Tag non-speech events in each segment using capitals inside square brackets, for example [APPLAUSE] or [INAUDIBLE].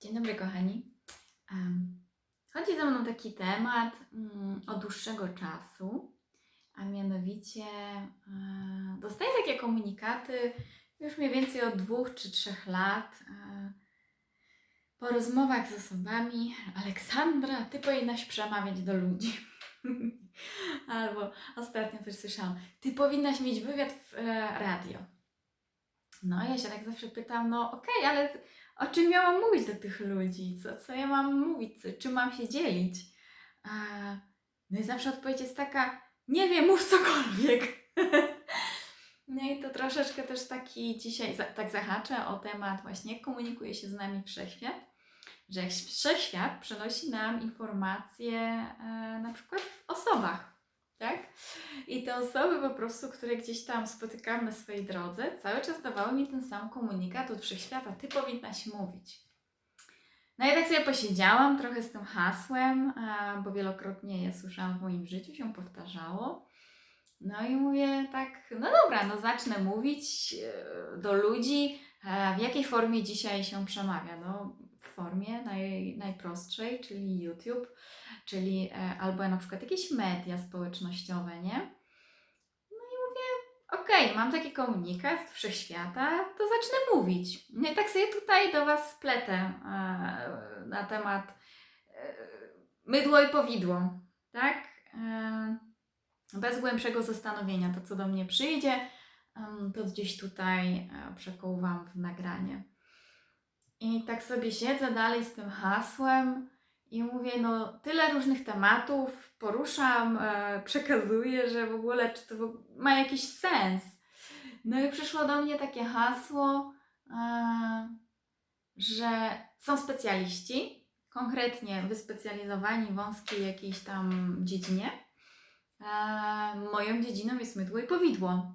Dzień dobry, kochani. Chodzi ze mną taki temat mm, od dłuższego czasu, a mianowicie e, dostaję takie komunikaty już mniej więcej od dwóch czy trzech lat. e, Po rozmowach z osobami, Aleksandra, ty powinnaś przemawiać do ludzi. [LAUGHS] Albo ostatnio też słyszałam, ty powinnaś mieć wywiad w e, radio. No, ja się tak zawsze pytam, no okej, ale o czym ja mam mówić do tych ludzi? Co, co ja mam mówić? Co, czym mam się dzielić? A, no i zawsze odpowiedź jest taka, nie wiem, mów cokolwiek. [LAUGHS] no i to troszeczkę też taki dzisiaj za, tak zahaczę o temat właśnie, jak komunikuje się z nami wszechświat. Że wszechświat przenosi nam informacje e, na przykład w osobach? I te osoby po prostu, które gdzieś tam spotykam na swojej drodze, cały czas dawały mi ten sam komunikat od wszechświata, ty powinnaś mówić. No i tak sobie posiedziałam trochę z tym hasłem, e, bo wielokrotnie je słyszałam w moim życiu, się powtarzało. No i mówię tak, no dobra, no zacznę mówić e, do ludzi, e, w jakiej formie dzisiaj się przemawia. No formie naj, najprostszej, czyli YouTube, czyli e, albo na przykład jakieś media społecznościowe, nie? No i mówię, okej, mam taki komunikat z wszechświata, to zacznę mówić. No i tak sobie tutaj do Was spletę e, na temat e, mydło i powidło, tak? Bez głębszego zastanowienia, to co do mnie przyjdzie, to gdzieś tutaj przekołowam w nagranie. I tak sobie siedzę dalej z tym hasłem i mówię, no tyle różnych tematów poruszam, e, przekazuję, że w ogóle czy to ma jakiś sens. No i przyszło do mnie takie hasło, e, że są specjaliści, konkretnie wyspecjalizowani w wąskiej jakiejś tam dziedzinie. E, moją dziedziną jest mydło i powidło,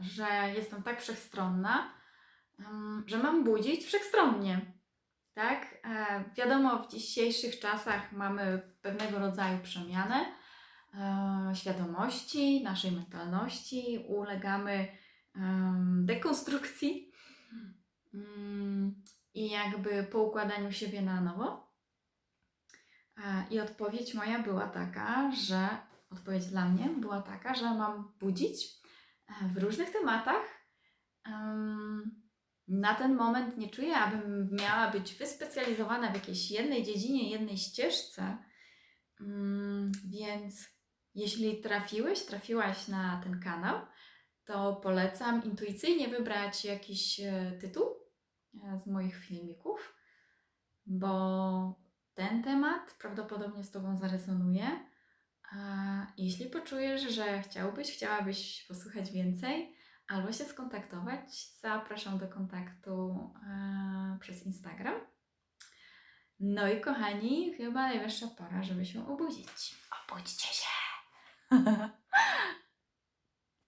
że jestem tak wszechstronna, że mam budzić wszechstronnie. Tak? E, wiadomo, w dzisiejszych czasach mamy pewnego rodzaju przemianę e, świadomości, naszej mentalności, ulegamy dekonstrukcji mm, i jakby poukładaniu siebie na nowo. E, I odpowiedź moja była taka, że odpowiedź dla mnie była taka, że mam budzić w różnych tematach. em, na ten moment nie czuję, abym miała być wyspecjalizowana w jakiejś jednej dziedzinie, jednej ścieżce. Mm, Więc jeśli trafiłeś, trafiłaś na ten kanał, to polecam intuicyjnie wybrać jakiś e, tytuł e, z moich filmików, bo ten temat prawdopodobnie z Tobą zarezonuje. A jeśli poczujesz, że chciałbyś, chciałabyś posłuchać więcej, albo się skontaktować, zapraszam do kontaktu e, przez Instagram. No i kochani, chyba najwyższa pora, żeby się obudzić. Obudźcie się! [LAUGHS]